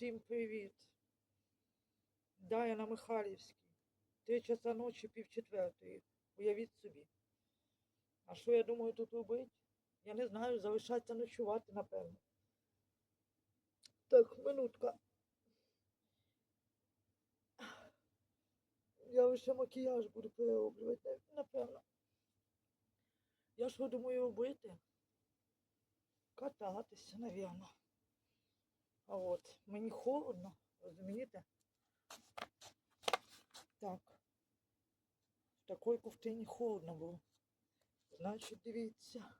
Всім привіт. Да, я на Михайлівській. Три часа ночі, пів четвертої. Уявіть собі. А що я думаю тут робити? Я не знаю, залишатися ночувати, напевно. Так, минутка. Я лише макіяж буду перероблювати, напевно. Я що думаю робити? Кататися, напевно. А от мені холодно, розумієте? Так. В такій ковтині холодно було. Значить, дивіться.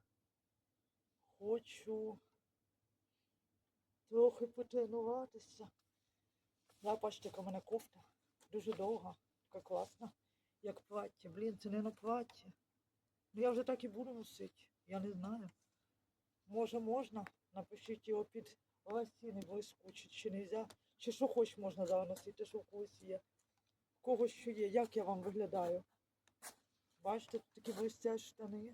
Хочу трохи потренуватися. Я бачите, яка в мене кофта. Дуже довга, така класна, як плаття. Блін, це не на плаття. Ну я вже так і буду носити. Я не знаю. Може можна? Напишіть його під ластіни блискучі, чи не можна. Чи що хоч можна зараз носити, що в когось є. В когось що є, як я вам виглядаю. Бачите, тут такі блистящі штани.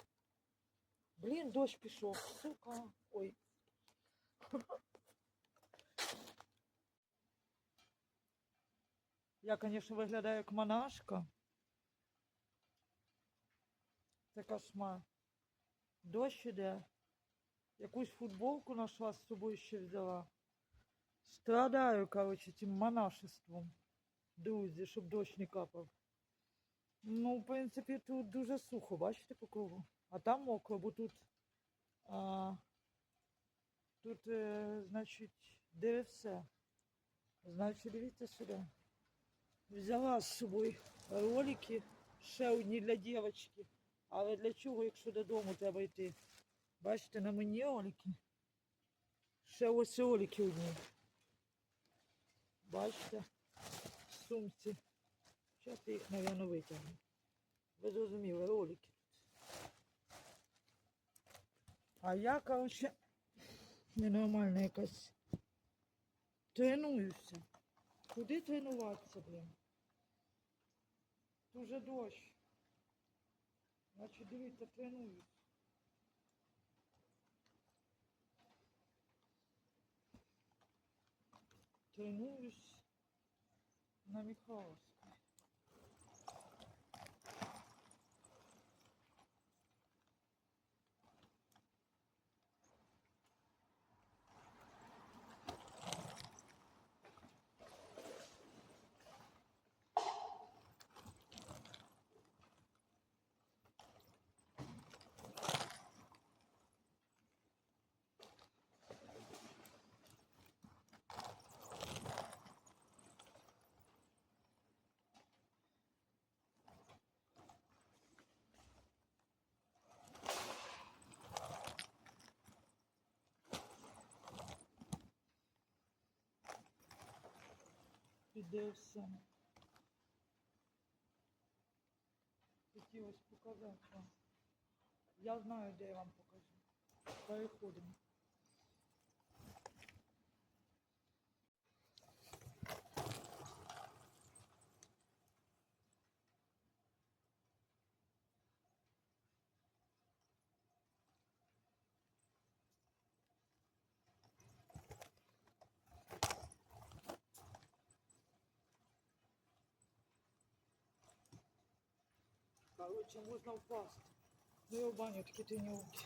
Блін, дощ пішов, сука. Ой. Я, звісно, виглядаю як монашка. Це кошмар. Дощ іде. Якусь футболку нашла з собою ще взяла. Страдаю, коротше, цим монашеством. Друзі, щоб дощ не капав. Ну, в принципі, тут дуже сухо, бачите по кругу. А там мокро, бо тут, а, тут, е, значить, де все. Значить, дивіться сюди. Взяла з собою ролики, ще одні для дівчинки. Але для чого, якщо додому треба йти? Бачите, на мені ролики. Ще ось ролики одні. Бачите, в сумці. Зараз я їх, мабуть, витягну. Ви зрозуміли, ролики. А я, коротше, ненормальна якась. Тренуюся. Куди тренуватися, блін? Дуже дощ. Значить, дивіться, Tem números na microondas. Іде все. Хотілося показати вам. Я знаю, де я вам покажу. Переходимо. Короче, можна впасти. Ну я в баню такі тренировки.